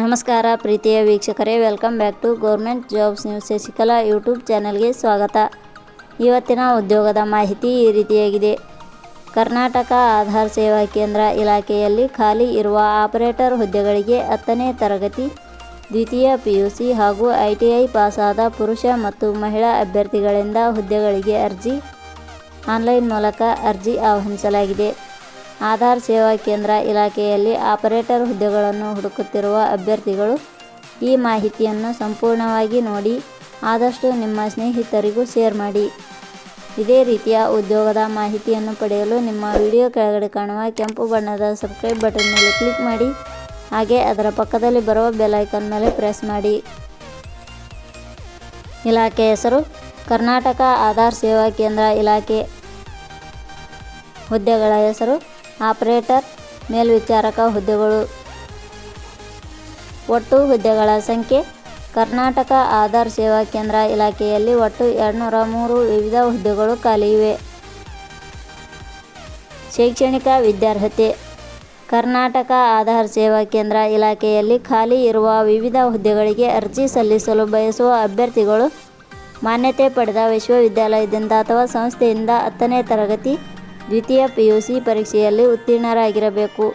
ನಮಸ್ಕಾರ ಪ್ರೀತಿಯ ವೀಕ್ಷಕರೇ welcome back to government jobs news Shashikala YouTube ಚಾನಲ್ಗೆ ಸ್ವಾಗತ. ಇವತ್ತಿನ ಉದ್ಯೋಗದ ಮಾಹಿತಿ ಈ ರೀತಿಯಾಗಿದೆ. ಕರ್ನಾಟಕ ಆಧಾರ್ ಸೇವಾ ಕೇಂದ್ರ ಇಲಾಖೆಯಲ್ಲಿ ಖಾಲಿ ಇರುವ ಆಪರೇಟರ್ ಹುದ್ದೆಗಳಿಗೆ ಹತ್ತನೇ ತರಗತಿ, ದ್ವಿತೀಯ ಪಿಯುಸಿ ಹಾಗೂ ಐ ಟಿ ಐ ಪಾಸಾದ ಪುರುಷ ಮತ್ತು ಮಹಿಳಾ ಅಭ್ಯರ್ಥಿಗಳಿಂದ ಹುದ್ದೆಗಳಿಗೆ ಅರ್ಜಿ ಆನ್ಲೈನ್ ಮೂಲಕ ಅರ್ಜಿ ಆಹ್ವಾನಿಸಲಾಗಿದೆ. ಆಧಾರ್ ಸೇವಾ ಕೇಂದ್ರ ಇಲಾಖೆಯಲ್ಲಿ ಆಪರೇಟರ್ ಹುದ್ದೆಗಳನ್ನು ಹುಡುಕುತ್ತಿರುವ ಅಭ್ಯರ್ಥಿಗಳು ಈ ಮಾಹಿತಿಯನ್ನು ಸಂಪೂರ್ಣವಾಗಿ ನೋಡಿ ಆದಷ್ಟು ನಿಮ್ಮ ಸ್ನೇಹಿತರಿಗೂ ಶೇರ್ ಮಾಡಿ. ಇದೇ ರೀತಿಯ ಉದ್ಯೋಗದ ಮಾಹಿತಿಯನ್ನು ಪಡೆಯಲು ನಿಮ್ಮ ವಿಡಿಯೋ ಕೆಳಗಡೆ ಕಾಣುವ ಕೆಂಪು ಬಣ್ಣದ ಸಬ್ಸ್ಕ್ರೈಬ್ ಬಟನ್ ಮೇಲೆ ಕ್ಲಿಕ್ ಮಾಡಿ, ಹಾಗೆ ಅದರ ಪಕ್ಕದಲ್ಲಿ ಬರುವ ಬೆಲ್ ಐಕಾನ್ ಮೇಲೆ ಪ್ರೆಸ್ ಮಾಡಿ. ಇಲಾಖೆ ಹೆಸರು, ಕರ್ನಾಟಕ ಆಧಾರ್ ಸೇವಾ ಕೇಂದ್ರ ಇಲಾಖೆ. ಹುದ್ದೆಗಳ ಹೆಸರು ಆಪರೇಟರ್ ಮೇಲ್ವಿಚಾರಕ ಹುದ್ದೆಗಳು. ಒಟ್ಟು ಹುದ್ದೆಗಳ ಸಂಖ್ಯೆ, ಕರ್ನಾಟಕ ಆಧಾರ್ ಸೇವಾ ಕೇಂದ್ರ ಇಲಾಖೆಯಲ್ಲಿ ಒಟ್ಟು ಎರಡುನೂರ ಮೂರು ವಿವಿಧ ಹುದ್ದೆಗಳು ಖಾಲಿ ಇವೆ. ಶೈಕ್ಷಣಿಕ ವಿದ್ಯಾರ್ಹತೆ, ಕರ್ನಾಟಕ ಆಧಾರ್ ಸೇವಾ ಕೇಂದ್ರ ಇಲಾಖೆಯಲ್ಲಿ ಖಾಲಿ ಇರುವ ವಿವಿಧ ಹುದ್ದೆಗಳಿಗೆ ಅರ್ಜಿ ಸಲ್ಲಿಸಲು ಬಯಸುವ ಅಭ್ಯರ್ಥಿಗಳು ಮಾನ್ಯತೆ ಪಡೆದ ವಿಶ್ವವಿದ್ಯಾಲಯದಿಂದ ಅಥವಾ ಸಂಸ್ಥೆಯಿಂದ ಹತ್ತನೇ ತರಗತಿ ದ್ವಿತೀಯ ಪಿಯುಸಿ ಪರೀಕ್ಷೆಯಲ್ಲಿ ಉತ್ತೀರ್ಣರಾಗಿರಬೇಕು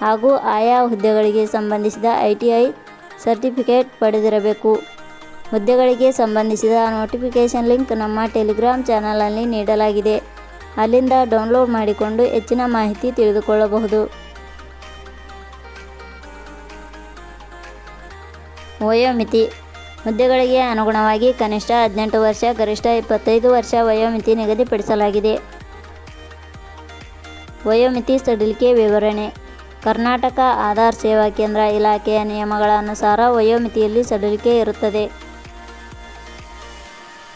ಹಾಗೂ ಆಯಾ ಹುದ್ದೆಗಳಿಗೆ ಸಂಬಂಧಿಸಿದ ಐ ಟಿ ಐ ಸರ್ಟಿಫಿಕೇಟ್ ಪಡೆದಿರಬೇಕು. ಹುದ್ದೆಗಳಿಗೆ ಸಂಬಂಧಿಸಿದ ನೋಟಿಫಿಕೇಷನ್ ಲಿಂಕ್ ನಮ್ಮ ಟೆಲಿಗ್ರಾಮ್ ಚಾನಲಲ್ಲಿ ನೀಡಲಾಗಿದೆ. ಅಲ್ಲಿಂದ ಡೌನ್ಲೋಡ್ ಮಾಡಿಕೊಂಡು ಹೆಚ್ಚಿನ ಮಾಹಿತಿ ತಿಳಿದುಕೊಳ್ಳಬಹುದು. ವಯೋಮಿತಿ. ಹುದ್ದೆಗಳಿಗೆ ಅನುಗುಣವಾಗಿ ಕನಿಷ್ಠ ಹದಿನೆಂಟು ವರ್ಷ, ಗರಿಷ್ಠ ಇಪ್ಪತ್ತೈದು ವರ್ಷ ವಯೋಮಿತಿ ನಿಗದಿಪಡಿಸಲಾಗಿದೆ. ವಯೋಮಿತಿ ಸಡಿಲಿಕೆ ವಿವರಣೆ. ಕರ್ನಾಟಕ ಆಧಾರ್ ಸೇವಾ ಕೇಂದ್ರ ಇಲಾಖೆಯ ನಿಯಮಗಳ ಅನುಸಾರ ವಯೋಮಿತಿಯಲ್ಲಿ ಸಡಿಲಿಕೆ ಇರುತ್ತದೆ.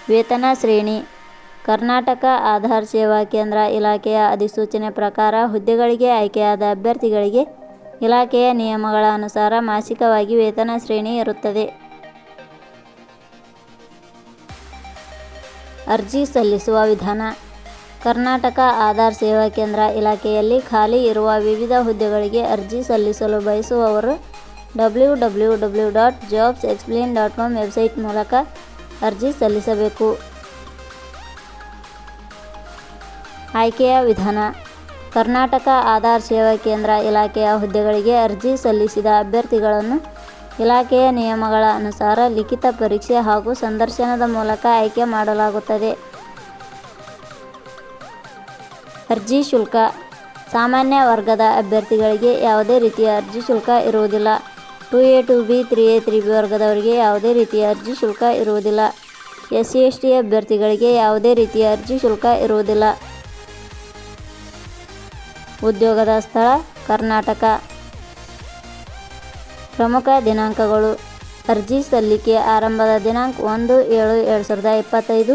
ವೇತನ ಶ್ರೇಣಿ. ಕರ್ನಾಟಕ ಆಧಾರ್ ಸೇವಾ ಕೇಂದ್ರ ಇಲಾಖೆಯ ಅಧಿಸೂಚನೆ ಪ್ರಕಾರ ಹುದ್ದೆಗಳಿಗೆ ಆಯ್ಕೆಯಾದ ಅಭ್ಯರ್ಥಿಗಳಿಗೆ ಇಲಾಖೆಯ ನಿಯಮಗಳ ಅನುಸಾರ ಮಾಸಿಕವಾಗಿ ವೇತನ ಶ್ರೇಣಿ ಇರುತ್ತದೆ. ಅರ್ಜಿ ಸಲ್ಲಿಸುವ ವಿಧಾನ. ಕರ್ನಾಟಕ ಆಧಾರ್ ಸೇವಾ ಕೇಂದ್ರ ಇಲಾಖೆಯಲ್ಲಿ ಖಾಲಿ ಇರುವ ವಿವಿಧ ಹುದ್ದೆಗಳಿಗೆ ಅರ್ಜಿ ಸಲ್ಲಿಸಲು ಬಯಸುವವರು W W W dot jobs explain dot com website ಮೂಲಕ ಅರ್ಜಿ ಸಲ್ಲಿಸಬೇಕು. ಆಯ್ಕೆಯ ವಿಧಾನ, ಕರ್ನಾಟಕ ಆಧಾರ್ ಸೇವಾ ಕೇಂದ್ರ ಇಲಾಖೆಯ ಹುದ್ದೆಗಳಿಗೆ ಅರ್ಜಿ ಸಲ್ಲಿಸಿದ ಅಭ್ಯರ್ಥಿಗಳನ್ನು ಇಲಾಖೆಯ ನಿಯಮಗಳ ಅನುಸಾರ ಲಿಖಿತ ಪರೀಕ್ಷೆ ಹಾಗೂ ಸಂದರ್ಶನದ ಮೂಲಕ ಆಯ್ಕೆ ಮಾಡಲಾಗುತ್ತದೆ. ಅರ್ಜಿ ಶುಲ್ಕ. ಸಾಮಾನ್ಯ ವರ್ಗದ ಅಭ್ಯರ್ಥಿಗಳಿಗೆ ಯಾವುದೇ ರೀತಿಯ ಅರ್ಜಿ ಶುಲ್ಕ ಇರುವುದಿಲ್ಲ. Two A two B, three A, three B ವರ್ಗದವರಿಗೆ ಯಾವುದೇ ರೀತಿಯ ಅರ್ಜಿ ಶುಲ್ಕ ಇರುವುದಿಲ್ಲ. ಎಸ್ ಸಿ ಎಸ್ ಟಿ ಅಭ್ಯರ್ಥಿಗಳಿಗೆ ಯಾವುದೇ ರೀತಿಯ ಅರ್ಜಿ ಶುಲ್ಕ ಇರುವುದಿಲ್ಲ. ಉದ್ಯೋಗದ ಸ್ಥಳ, ಕರ್ನಾಟಕ. ಪ್ರಮುಖ ದಿನಾಂಕಗಳು. ಅರ್ಜಿ ಸಲ್ಲಿಕೆ ಆರಂಭದ ದಿನಾಂಕ ಒಂದು ಏಳು ಎರಡು ಸಾವಿರದ ಇಪ್ಪತ್ತೈದು.